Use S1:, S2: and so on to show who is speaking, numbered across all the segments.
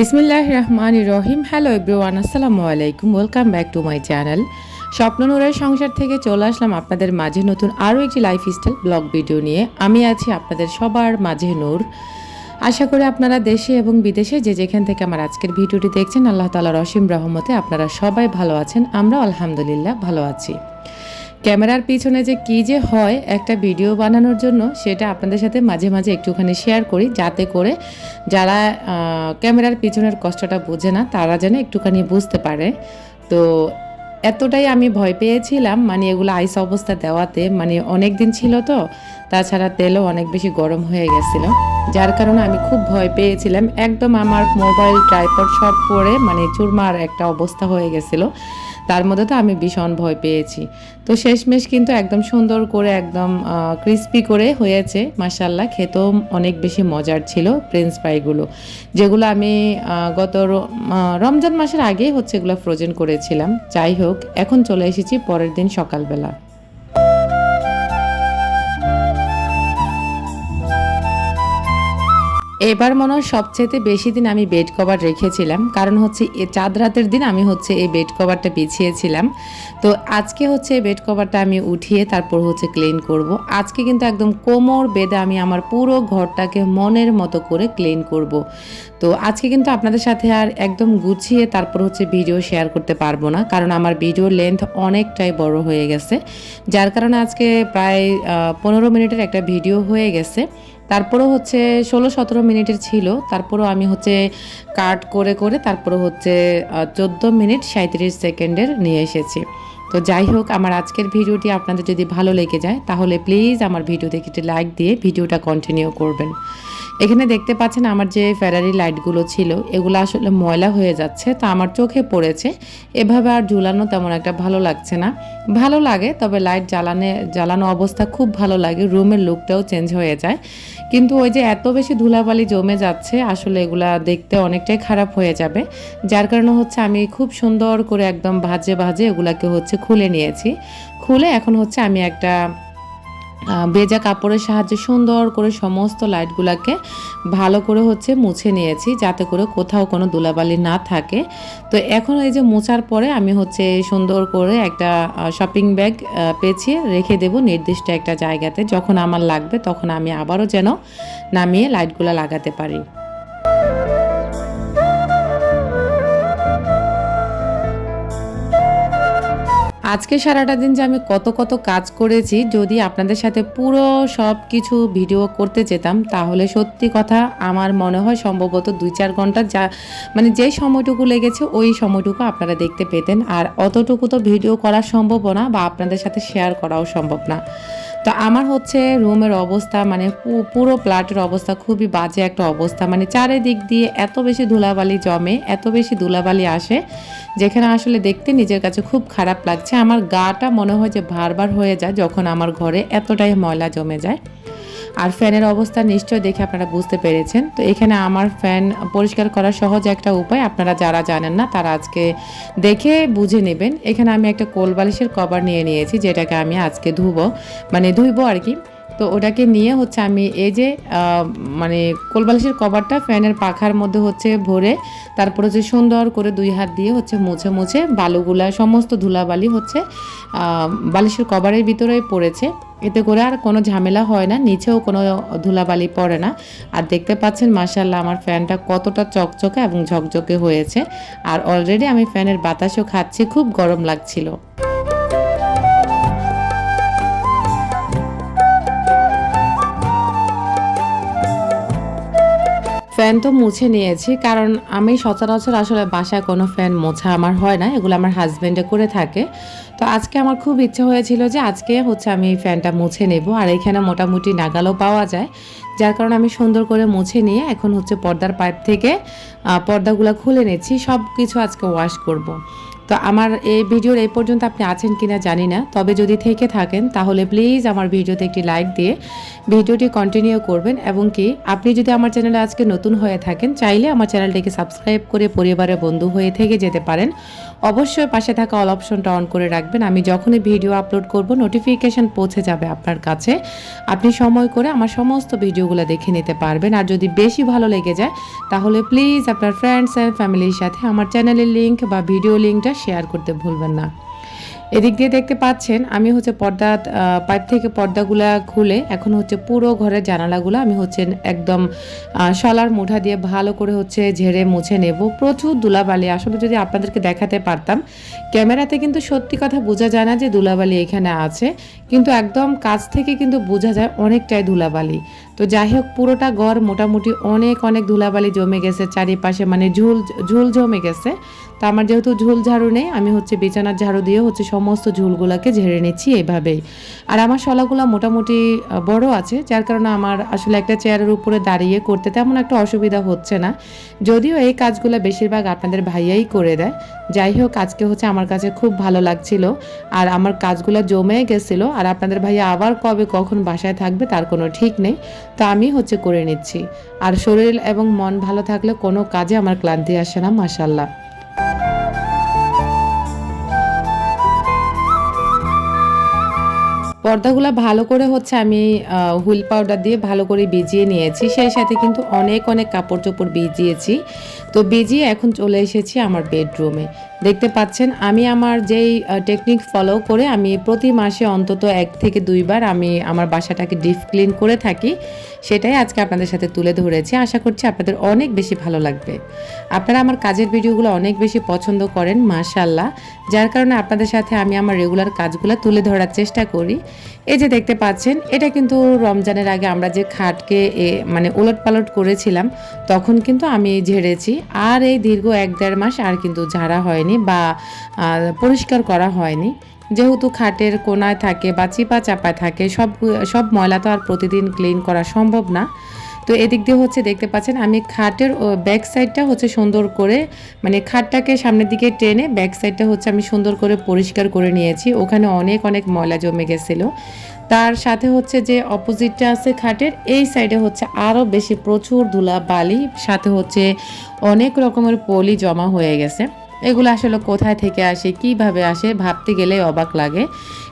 S1: বিসমিল্লাহ রহমান রহিম hello everyone আসসালামু আলাইকুম। Welcome back to my channel স্বপ্ন নূরের সংসার থেকে চলে আসলাম আপনাদের মাঝে নতুন আরও একটি লাইফস্টাইল ব্লগ ভিডিও নিয়ে। আমি আছি আপনাদের সবার মাঝে নূর। আশা করি আপনারা দেশে এবং বিদেশে যে যেখান থেকে আমার আজকের ভিডিওটি দেখছেন, আল্লাহ তালার অসীম রহমতে আপনারা সবাই ভালো আছেন। আমরা আলহামদুলিল্লাহ ভালো আছি। ক্যামেরার পিছনে যে কী যে হয় একটা ভিডিও বানানোর জন্য, সেটা আপনাদের সাথে মাঝে মাঝে একটুখানি শেয়ার করি, যাতে করে যারা ক্যামেরার পিছনের কষ্টটা বোঝে না, তারা যেন একটুখানি বুঝতে পারে। তো এতটাই আমি ভয় পেয়েছিলাম মানে এগুলো আইস অবস্থা দেওয়াতে মানে অনেক দিন ছিল তো, তাছাড়া তেলও অনেক বেশি গরম হয়ে গেছিল। যার কারণে আমি খুব ভয় পেয়েছিলাম। একদম আমার মোবাইল ট্রাইপড সব পরে মানে চুরমার একটা অবস্থা হয়ে গেছিল। তার মধ্যে তো আমি ভীষণ ভয় পেয়েছি। তো শেষমেশ কিন্তু একদম সুন্দর করে একদম ক্রিস্পি করে হয়েছে। মাসাল্লাহ খেতেও অনেক বেশি মজার ছিল প্রিন্স ফ্রাইগুলো যেগুলো আমি গত রমজান মাসের আগেই হচ্ছে এগুলো ফ্রোজেন করেছিলাম। যাই হোক, এখন চলে এসেছি পরের দিন সকালবেলা। এবার মনে হয় সবচেয়ে বেশি দিন আমি বেড কভার রেখেছিলাম। কারণ হচ্ছে এ চাঁদ রাতের দিন আমি হচ্ছে এই বেড কভারটা বিছিয়েছিলাম। তো আজকে হচ্ছে এই বেড কভারটা আমি উঠিয়ে তারপর হচ্ছে ক্লিন করব। আজকে কিন্তু একদম কোমর বেঁধে আমি আমার পুরো ঘরটাকে মনের মতো করে ক্লিন করব। তো আজকে কিন্তু আপনাদের সাথে আর একদম গুছিয়ে তারপর হচ্ছে ভিডিও শেয়ার করতে পারব না। কারণ আমার ভিডিও লেন্থ অনেকটাই বড় হয়ে গেছে। যার কারণে আজকে প্রায় পনেরো মিনিটের একটা ভিডিও হয়ে গেছে। তারপরেও হচ্ছে ষোলো, সতেরো মিনিটের ছিল। তারপরও আমি হচ্ছে কাট করে করে তারপরও হচ্ছে চোদ্দ মিনিট সাঁত্রিশ সেকেন্ডের নিয়ে এসেছি। তো যাই হোক, আমার আজকের ভিডিওটি আপনাদের যদি ভালো লেগে যায়, তাহলে প্লিজ আমার ভিডিওতে একটি লাইক দিয়ে ভিডিওটা কন্টিনিউ করবেন। এখানে দেখতে পাচ্ছেন আমার যে ফেরারি লাইটগুলো ছিল, এগুলো আসলে ময়লা হয়ে যাচ্ছে, তো আমার চোখে পড়েছে। এভাবে আর ঝুলানো তেমন একটা ভালো লাগছে না। ভালো লাগে, তবে লাইট জ্বালানে, জ্বালানো অবস্থা খুব ভালো লাগে রুমের লুকটাও চেঞ্জ হয়ে যায়। কিন্তু ওই যে এত বেশি ধুলাবালি জমে যাচ্ছে, আসলে এগুলা দেখতে অনেকটাই খারাপ হয়ে যাবে। যার কারণে হচ্ছে আমি খুব সুন্দর করে একদম ভাজে ভাজে এগুলাকে হচ্ছে খুলে নিয়েছি। খুলে এখন হচ্ছে আমি একটা ভেজা কাপড়ের সাহায্যে সুন্দর করে সমস্ত লাইটগুলোকে ভালো করে হচ্ছে মুছে নিয়েছি, যাতে করে কোথাও কোনো ধুলাবালি না থাকে। তো এখন এই যে মোছার পরে আমি হচ্ছে সুন্দর করে একটা শপিং ব্যাগ পেঁচিয়ে রেখে দেব নির্দিষ্ট একটা জায়গাতে। যখন আমার লাগবে তখন আমি আবারও যেন নামিয়ে লাইটগুলো লাগাতে পারি। আজকে সারাটা দিন যে আমি কত কত কাজ করেছি, যদি আপনাদের সাথে পুরো সব কিছু ভিডিও করতে যেতাম, তাহলে সত্যি কথা আমার মনে হয় সম্ভবত দুই চার ঘণ্টা যা মানে যেই সময়টুকু লেগেছে, ওই সময়টুকু আপনারা দেখতে পেতেন। আর অতটুকু তো ভিডিও করা সম্ভব না বা আপনাদের সাথে শেয়ার করাও সম্ভব না। তো আমার হচ্ছে রুমের অবস্থা মানে পুরো প্লাটের অবস্থা খুবই বাজে একটা অবস্থা। মানে চারিদিক দিয়ে এত বেশি ধুলাবালি জমে, এত বেশি ধুলাবালি আসে, যেখানে আসলে দেখতে নিজের কাছে খুব খারাপ লাগছে। আমার গাটা মনে হয় যে ভারবার হয়ে যায় যখন আমার ঘরে এতটাই ময়লা জমে যায়। আর ফ্যানের অবস্থা নিশ্চয় দেখে আপনারা বুঝতে পেরেছেন। তো এখানে আমার ফ্যান পরিষ্কার করার সহজ একটা উপায়, আপনারা যারা জানেন না তারা আজকে দেখে বুঝে নেবেন। এখানে আমি একটা কোল বালিশের কভার নিয়ে নিয়েছি, যেটাকে আমি আজকে ধুবো মানে ধুইবো আর কি। তো ওটাকে নিয়ে হচ্ছে আমি এই যে মানে কোলবালিশের কভারটা ফ্যানের পাখার মধ্যে হচ্ছে ভরে তারপর হচ্ছে সুন্দর করে দুই হাত দিয়ে হচ্ছে মুছে মুছে বালুগুলা, সমস্ত ধুলাবালি হচ্ছে বালিশের কভারের ভিতরেই পড়েছে। এতে করে আর কোনো ঝামেলা হয় না, নিচেও কোনো ধুলাবালি পড়ে না। আর দেখতে পাচ্ছেন মাসাল্লাহ আমার ফ্যানটা কতটা চকচকে এবং ঝকঝকে হয়েছে। আর অলরেডি আমি ফ্যানের বাতাসও খাচ্ছি, খুব গরম লাগছিল। ফ্যান তো মুছে নিয়েছি, কারণ আমি সচরাচর আসলে বাসায় কোনো ফ্যান মোছা আমার হয় না, এগুলো আমার হাজব্যান্ডে করে থাকে তো আজকে আমার খুব ইচ্ছে হয়েছিল যে আজকে হচ্ছে আমি এই ফ্যানটা মুছে নেব, আর এখানে মোটামুটি নাগালও পাওয়া যায় যার কারণে আমি সুন্দর করে মুছে নিয়ে এখন হচ্ছে পর্দার পাইপ থেকে পর্দাগুলো খুলে নিচ্ছি সব কিছু আজকে ওয়াশ করব। তো আমার এই ভিডিওর এই পর্যন্ত আপনি আছেন কিনা জানি না। তবে যদি থেকে থাকেন, তাহলে প্লিজ আমার ভিডিওতে একটি লাইক দিয়ে ভিডিওটি কন্টিনিউ করবেন এবং কি আপনি যদি আমার চ্যানেলে আজকে নতুন হয়ে থাকেন, চাইলে আমার চ্যানেলটিকে সাবস্ক্রাইব করে পরিবারের বন্ধু হয়ে থেকে যেতে পারেন। অবশ্যই পাশে থাকা অল অপশনটা অন করে রাখবেন। আমি যখনই ভিডিও আপলোড করব নোটিফিকেশন পৌঁছে যাবে আপনার কাছে। আপনি সময় করে আমার সমস্ত ভিডিওগুলো দেখে নিতে পারবেন। আর যদি বেশি ভালো লেগে যায়, তাহলে প্লিজ আপনার ফ্রেন্ডস অ্যান্ড ফ্যামিলির সাথে আমার চ্যানেলের লিঙ্ক বা ভিডিও লিঙ্কটা শেয়ার করতে ভুলবেন না। এদিক দিয়ে দেখতে পাচ্ছেন, আমি হচ্ছে পর্দা পাইপ থেকে পর্দাগুলা খুলে এখন হচ্ছে পুরো ঘরের জানালাগুলো আমি হচ্ছে একদম শলার মুঠা দিয়ে ভালো করে হচ্ছে ঝেড়ে মুছে নেব। প্রচুর ধুলাবালি। আসলে যদি আপনাদেরকে দেখাতে পারতাম, ক্যামেরাতে কিন্তু সত্যি কথা বোঝা যায় না যে ধুলাবালি এখানে আছে, কিন্তু একদম কাছ থেকে কিন্তু বোঝা যায় অনেকটাই ধুলাবালি। তো যাই হোক, পুরোটা ঘর মোটামুটি অনেক অনেক ধুলাবালি জমে গেছে, চারিপাশে মানে ঝুল ঝুল জমে গেছে। তো আমার যেহেতু ঝুল ঝাড়ু নেই, আমি হচ্ছে বিছানার ঝাড়ু দিয়ে হচ্ছে সমস্ত ঝুলগুলোকে ঝেড়ে নিচ্ছি এইভাবেই আর আমার শলাগুলো মোটামুটি বড় আছে, যার কারণে আমার আসলে একটা চেয়ারের উপরে দাঁড়িয়ে করতে তেমন একটা অসুবিধা হচ্ছে না। যদিও এই কাজগুলো বেশিরভাগ আপনাদের ভাইয়াই করে দেয়। যাই হোক, আজকে হচ্ছে আমার কাছে খুব ভালো লাগছিল। আর আমার কাজগুলো জমে গেছিল, আর আপনাদের ভাইয়া আবার কবে কখন বাসায় থাকবে তার কোনো ঠিক নেই। তো আমি হচ্ছে করে নিচ্ছি। আর শরীর এবং মন ভালো থাকলে কোনো কাজে আমার ক্লান্তি আসে না মাসাল্লাহ পর্দাগুলো ভালো করে হচ্ছে আমি হুইল পাউডার দিয়ে ভালো করে ভিজিয়ে নিয়েছি। সেই সাথে কিন্তু অনেক অনেক কাপড় চোপড় ভিজিয়েছি। তো ভিজিয়ে এখন চলে এসেছি আমার বেডরুমে। দেখতে পাচ্ছেন, আমি আমার যেই টেকনিক ফলো করে আমি প্রতি মাসে অন্তত এক থেকে দুইবার আমি আমার বাসাটাকে ডিপ ক্লিন করে থাকি। সেটাই আজকে আপনাদের সাথে তুলে ধরেছি। আশা করছি আপনাদের অনেক বেশি ভালো লাগবে। আপনারা আমার কাজের ভিডিওগুলো অনেক বেশি পছন্দ করেন মাশাল্লাহ যার কারণে আপনাদের সাথে আমি আমার রেগুলার কাজগুলো তুলে ধরার চেষ্টা করি। এই যে দেখতে পাচ্ছেন, এটা কিন্তু রমজানের আগে আমরা যে খাটকে মানে ওলট পালট করেছিলাম, তখন কিন্তু আমি ঝেড়েছি। আর এই দীর্ঘ এক দেড় মাস আর কিন্তু ঝাড়া হয়নি বা পরিষ্কার করা হয়নি। যেহেতু খাটের কোনায় থাকে বা চিপা চাপায় থাকে, সব সব ময়লা তো আর প্রতিদিন ক্লিন করা সম্ভব না। তো এদিক দিয়ে হচ্ছে দেখতে পাচ্ছেন, আমি খাটের ব্যাক সাইডটা হচ্ছে সুন্দর করে মানে খাটটাকে সামনের দিকে টেনে ব্যাক সাইডটা হচ্ছে আমি সুন্দর করে পরিষ্কার করে নিয়েছি। ওখানে অনেক অনেক ময়লা জমে গেছিল। তার সাথে হচ্ছে যে অপোজিটটা আছে খাটের, এই সাইডে হচ্ছে আরও বেশি প্রচুর ধুলা বালি সাথে হচ্ছে অনেক রকমের পলি জমা হয়ে গেছে। এগুলো আসলে কোথায় থেকে আসে, কীভাবে আসে, ভাবতে গেলেই অবাক লাগে।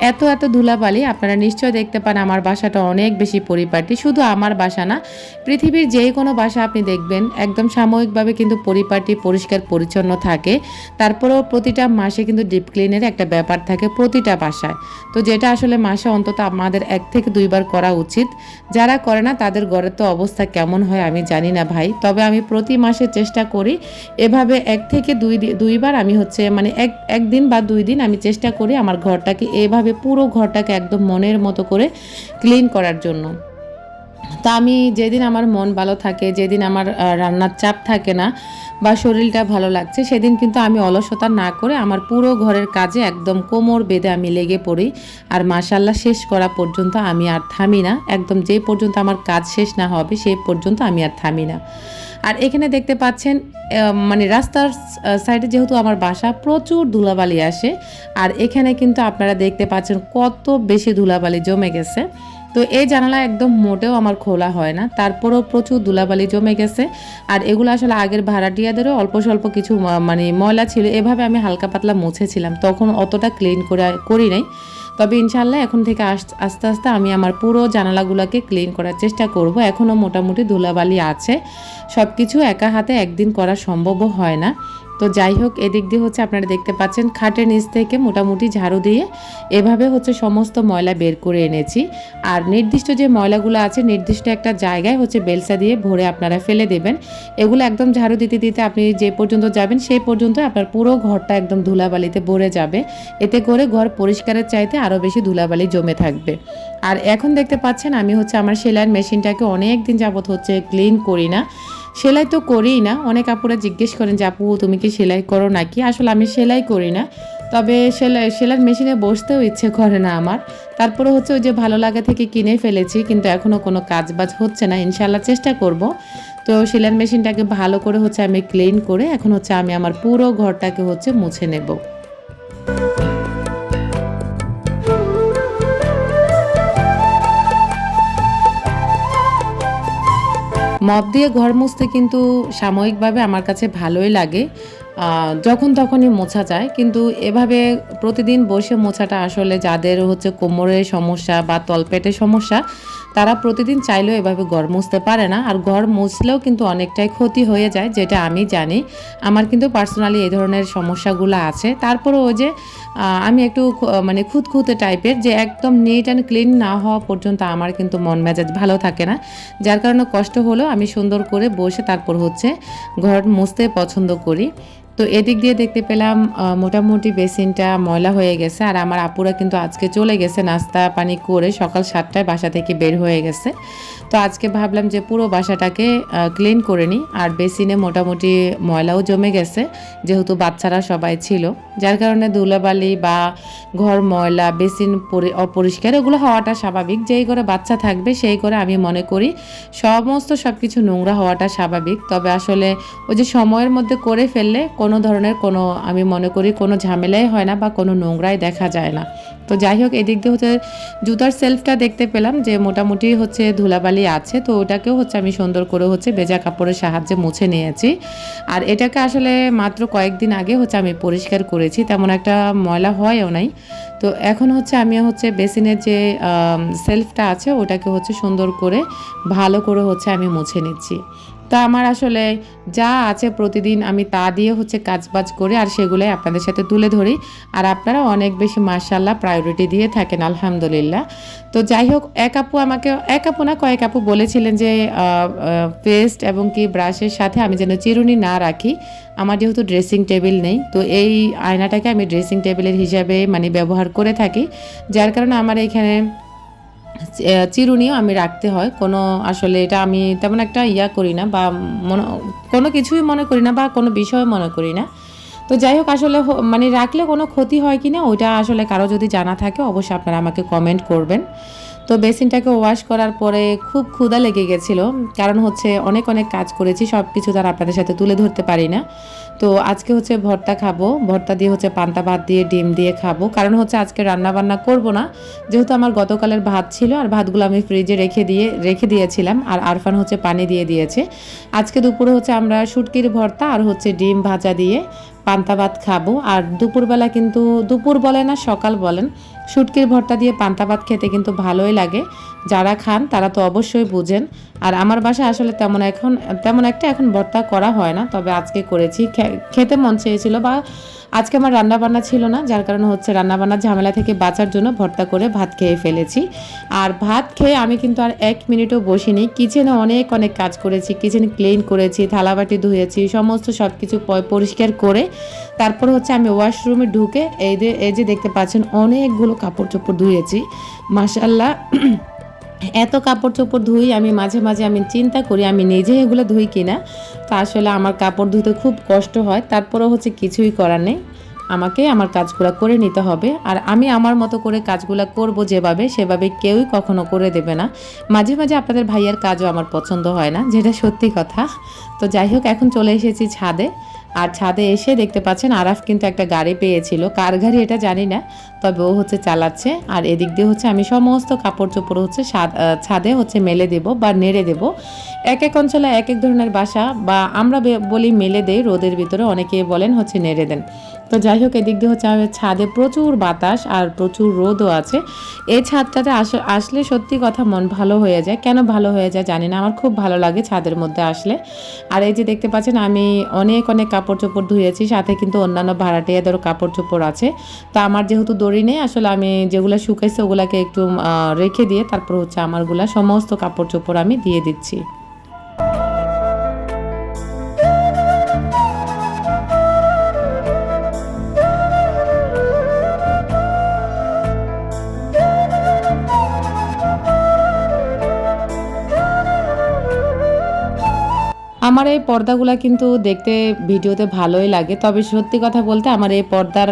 S1: এত এত ধুলাবালি, আপনারা নিশ্চয় দেখতে পান আমার বাসাটা অনেক বেশি পরিপাটি। শুধু আমার বাসা না, পৃথিবীর যে কোনো বাসা আপনি দেখবেন, একদম সাময়িকভাবে কিন্তু পরিপাটি, পরিষ্কার, পরিচ্ছন্ন থাকে। তারপরেও প্রতিটা মাসে কিন্তু ডিপ ক্লিনের একটা ব্যাপার থাকে প্রতিটা বাসায়। তো যেটা আসলে মাসে অন্তত আমাদের এক থেকে দুইবার করা উচিত। যারা করে না, তাদের ঘরের তো অবস্থা কেমন হয় আমি জানি না ভাই। তবে আমি প্রতি মাসে চেষ্টা করি এভাবে এক থেকে দুই দুইবার আমি হচ্ছে মানে এক, একদিন বা দুই দিন আমি চেষ্টা করি আমার ঘরটাকে এভাবে পুরো ঘরটাকে একদম মনের মতো করে ক্লিন করার জন্য। তা আমি যেদিন আমার মন ভালো থাকে, যেদিন আমার রান্নার চাপ থাকে না বা শরীরটা ভালো লাগছে, সেদিন কিন্তু আমি অলসতা না করে আমার পুরো ঘরের কাজে একদম কোমর বেঁধে আমি লেগে পড়ি। আর মাসাল্লাহ শেষ করা পর্যন্ত আমি আর থামি না। একদম যে পর্যন্ত আমার কাজ শেষ না হবে সেই পর্যন্ত আমি আর থামি না। আর এখানে দেখতে পাচ্ছেন মানে রাস্তার সাইডে যেহেতু আমার বাসা, প্রচুর ধুলাবালি আসে। আর এখানে কিন্তু আপনারা দেখতে পাচ্ছেন কত বেশি ধুলাবালি জমে গেছে। তো এই জানালা একদম মোটেও আমার খোলা হয় না, তারপরেও প্রচুর ধুলাবালি জমে গেছে। আর এগুলো আসলে আগের ভাড়াটিয়াদেরও অল্প স্বল্প কিছু মানে ময়লা ছিল, এভাবে আমি হালকা পাতলা মুছেছিলাম, তখন অতটা ক্লিন করে করি নাই। তবে ইনশাল্লাহ এখন থেকে আস- আস্তে আস্তে আমি আমার পুরো জানালাগুলোকে ক্লিন করার চেষ্টা করব। এখনও মোটামুটি ধুলাবালি আছে। সব কিছু একা হাতে একদিন করা সম্ভবও হয় না। তো যাই হোক, এদিক দিয়ে হচ্ছে আপনারা দেখতে পাচ্ছেন, খাটের নিচ থেকে মোটামুটি ঝাড়ু দিয়ে এভাবে হচ্ছে সমস্ত ময়লা বের করে এনেছি। আর নির্দিষ্ট যে ময়লাগুলো আছে, নির্দিষ্ট একটা জায়গায় হচ্ছে বেলসা দিয়ে ভরে আপনারা ফেলে দেবেন। এগুলো একদম ঝাড়ু দিতে দিতে আপনি যে পর্যন্ত যাবেন, সেই পর্যন্ত আপনার পুরো ঘরটা একদম ধুলাবালিতে ভরে যাবে। এতে করে ঘর পরিষ্কারের চাইতে আরও বেশি ধুলাবালি জমে থাকবে। আর এখন দেখতে পাচ্ছেন, আমি হচ্ছে আমার সেলাইয়ের মেশিনটাকে অনেক দিন যাবত হচ্ছে ক্লিন করি না। সেলাই তো করিই না। অনেক আপুরা জিজ্ঞেস করেন যে, আপু, তুমি কি সেলাই করো নাকি? আসলে আমি সেলাই করি না। তবে সেলাই সেলাইয়ের মেশিনে বসতেও ইচ্ছে করে না আমার। তারপরে হচ্ছে ওই যে ভালো লাগা থেকে কিনে ফেলেছি, কিন্তু এখনও কোনো কাজ বাজ হচ্ছে না। ইনশাল্লাহ চেষ্টা করব। তো সেলাইয়ের মেশিনটাকে ভালো করে হচ্ছে আমি ক্লিন করে এখন হচ্ছে আমি আমার পুরো ঘরটাকে হচ্ছে মুছে নেব। মপ দিয়ে ঘর মুছতে কিন্তু সাময়িকভাবে আমার কাছে ভালোই লাগে। যখন তখনই মোছা যায়। কিন্তু এভাবে প্রতিদিন বসে মোছাটা আসলে যাদের হচ্ছে কোমরের সমস্যা বা তলপেটের সমস্যা তারা প্রতিদিন চাইলেও এভাবে ঘর মুছতে পারে না। আর ঘর মুছলেও কিন্তু অনেকটাই ক্ষতি হয়ে যায়, যেটা আমি জানি। আমার কিন্তু পার্সোনালি এই ধরনের সমস্যাগুলো আছে। তারপরে ওই যে আমি একটু মানে খুঁতখুঁতে টাইপের যে একদম নিট অ্যান্ড ক্লিন না হওয়া পর্যন্ত আমার কিন্তু মন মেজাজ ভালো থাকে না। যার কারণে কষ্ট হলেও আমি সুন্দর করে বসে তারপর হচ্ছে ঘর মুছতে পছন্দ করি। তো এদিক দিয়ে দেখতে পেলাম মোটামুটি বেসিনটা ময়লা হয়ে গেছে। আর আমার আপুরা কিন্তু আজকে চলে গেছে নাস্তা পানি করে সকাল সাতটায় বাসা থেকে বের হয়ে গেছে। তো আজকে ভাবলাম যে পুরো বাসাটাকে ক্লিন করে নিই। আর বেসিনে মোটামুটি ময়লাও জমে গেছে, যেহেতু বাচ্চারা সবাই ছিল। যার কারণে ধুলাবালি বা ঘর ময়লা, বেসিন পরি- অপরিষ্কার এগুলো হওয়াটা স্বাভাবিক। যেই করে বাচ্চা থাকবে সেই করে আমি মনে করি সমস্ত সব কিছু নোংরা হওয়াটা স্বাভাবিক। তবে আসলে ওই যে সময়ের মধ্যে করে ফেললে কোনো ধরনের কোনো, আমি মনে করি কোনো ঝামেলাই হয় না বা কোনো নোংরাই দেখা যায় না। তো যাই হোক, এদিক দিয়ে হচ্ছে জুতার সেলফটা দেখতে পেলাম যে মোটামুটি হচ্ছে ধুলাবালি আছে, তো ওটাকেও হচ্ছে আমি সুন্দর করে হচ্ছে ভেজা কাপড়ের সাহায্যে মুছে নিয়েছি। আর এটাকে আসলে মাত্র কয়েকদিন আগে হচ্ছে আমি পরিষ্কার করেছি, তেমন একটা ময়লা হয়ও নাই। তো এখন হচ্ছে আমি হচ্ছে বেসিনের যে সেলফটা আছে, ওটাকে হচ্ছে সুন্দর করে, ভালো করে হচ্ছে আমি মুছে নিচ্ছি। তো আমার আসলে যা আছে প্রতিদিন আমি তা দিয়ে হচ্ছে কাজবাজ করে আর সেগুলোই আপনাদের সাথে তুলে ধরি। আর আপনারা অনেক বেশি মার্শাল্লাহ প্রায়োরিটি দিয়ে থাকেন, আলহামদুলিল্লাহ। তো যাই হোক, এক আপু আমাকে, এক আপু না, কয়েক আপু বলেছিলেন যে পেস্ট এবং কি ব্রাশের সাথে আমি যেন চিরুনি না রাখি। আমার যেহেতু ড্রেসিং টেবিল নেই, তো এই আয়নাটাকে আমি ড্রেসিং টেবিলের হিসাবে মানে ব্যবহার করে থাকি। যার কারণে আমার এখানে চিরুনিও আমি রাখতে হয়। কোনো আসলে এটা আমি তেমন একটা ইয়া করি না বা মনে কোনো কিছুই মনে করি না বা কোনো বিষয় মনে করি না। তো যাই হোক, আসলে মানে রাখলে কোনো ক্ষতি হয় কি না, ওইটা আসলে কারও যদি জানা থাকে, অবশ্যই আপনারা আমাকে কমেন্ট করবেন। তো বেসিনটাকে ওয়াশ করার পরে খুব ক্ষুধা লেগে গেছিল। কারণ হচ্ছে অনেক অনেক কাজ করেছি সব কিছু তার আপনাদের সাথে তুলে ধরতে পারি না। তো আজকে হচ্ছে ভর্তা খাব, ভর্তা দিয়ে হচ্ছে পান্তা ভাত দিয়ে, ডিম দিয়ে খাব। কারণ হচ্ছে আজকে রান্না বান্না করব না। যেহেতু আমার গতকালের ভাত ছিল, আর ভাতগুলো আমি ফ্রিজে রেখে দিয়ে, রেখে দিয়েছিলাম, আর আরফান হচ্ছে পানি দিয়ে দিয়েছে। আজকে দুপুরে হচ্ছে আমরা শুটকির ভর্তা আর হচ্ছে ডিম ভাজা দিয়ে পান্তা ভাত খাব। আর দুপুরবেলা কিন্তু, দুপুর বলে না, সকাল বলেন, শুটকির ভর্তা দিয়ে পান্তা ভাত খেতে কিন্তু ভালোই লাগে। যারা খান, তারা তো অবশ্যই বুঝেন। আর আমার বাসায় আসলে তেমন এখন, তেমন একটা এখন ভর্তা করা হয় না, তবে আজকে করেছি। খেতে মন চেয়েছিল বা আজকে আমার রান্না বান্না ছিল না, যার কারণে হচ্ছে রান্না বান্নার ঝামেলা থেকে বাঁচার জন্য ভর্তা করে ভাত খেয়ে ফেলেছি। আর ভাত খেয়ে আমি কিন্তু আর এক মিনিটও বসিনি। কিচেনে অনেক অনেক কাজ করেছি। কিচেন ক্লিন করেছি, থালাবাটি ধুয়েছি, সমস্ত সব কিছু পরিষ্কার করে তারপর হচ্ছে আমি ওয়াশরুমে ঢুকে এই যে এই যে দেখতে পাচ্ছেন, অনেকগুলো কাপড় চোপড় ধুয়েছি। মাসাল্লাহ এত কাপড় চোপড় ধুই, আমি মাঝে মাঝে আমি চিন্তা করি আমি নিজে এগুলো ধুই কিনা। তা আসলে আমার কাপড় ধুতে খুব কষ্ট হয়, তারপরেও হচ্ছে কিছুই করার নেই। আমাকে আমার কাজগুলো করে নিতে হবে। আর আমি আমার মতো করে কাজগুলো করব যেভাবে, সেভাবে কেউই কখনো করে দেবে না। মাঝে মাঝে আপনাদের ভাইয়ের কাজও আমার পছন্দ হয় না, যেটা সত্যি কথা। তো যাই হোক, এখন চলে এসেছি ছাদে। আর ছাদে এসে দেখতে পাচ্ছেন আরাফ কিন্তু একটা গাড়ি পেয়েছিল। কার গাড়ি এটা জানি না, তবে ও হচ্ছে চালাচ্ছে। আর এদিক দিয়ে হচ্ছে আমি সমস্ত কাপড় চোপড় হচ্ছে ছাদে হচ্ছে মেলে দেব বা নেড়ে দেব। এক এক অঞ্চলে এক এক ধরনের বাসা বা আমরা বলি মেলে দেই, রোদের ভিতরে অনেকে বলেন হচ্ছে নেড়ে দেন। তো যাই হোক, এদিক দিয়ে হচ্ছে আমাদের ছাদে প্রচুর বাতাস আর প্রচুর রোদও আছে। এই ছাদটাতে আস- আসলে সত্যি কথা মন ভালো হয়ে যায়। কেন ভালো হয়ে যায় জানি না, আমার খুব ভালো লাগে ছাদের মধ্যে আসলে। আর এই যে দেখতে পাচ্ছেন, আমি অনেক অনেক কাপড় চোপড় ধুয়েছি, সাথে কিন্তু অন্যান্য ভাড়াটিয়াদেরও কাপড় চোপড় আছে। তো আমার যেহেতু দড়ি নেই, আসলে আমি যেগুলো শুকাইছে ওগুলাকে একটু রেখে দিয়ে তারপর হচ্ছে আমারগুলা সমস্ত কাপড় চোপড় আমি দিয়ে দিচ্ছি। আমার এই পর্দাগুলা কিন্তু দেখতে ভিডিওতে ভালোই লাগে। তবে সত্যি কথা বলতে আমার এই পর্দার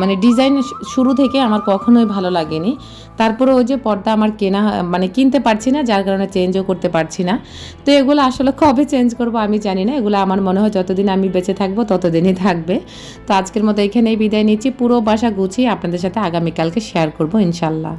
S1: মানে ডিজাইন শুরু থেকে আমার কখনোই ভালো লাগেনি। তারপরে ওই যে পর্দা আমার কেনা মানে কিনতে পারছি না, যার কারণে চেঞ্জও করতে পারছি না। তো এগুলো আসলে কবে চেঞ্জ করব আমি জানি না। এগুলো আমার মনে হয় যতদিন আমি বেঁচে থাকব, ততদিনই থাকবে। তো আজকের মতো এখানেই বিদায় নিচ্ছি। পুরো বাসা গুছিয়ে আপনাদের সাথে আগামীকালকে শেয়ার করব, ইনশাল্লাহ।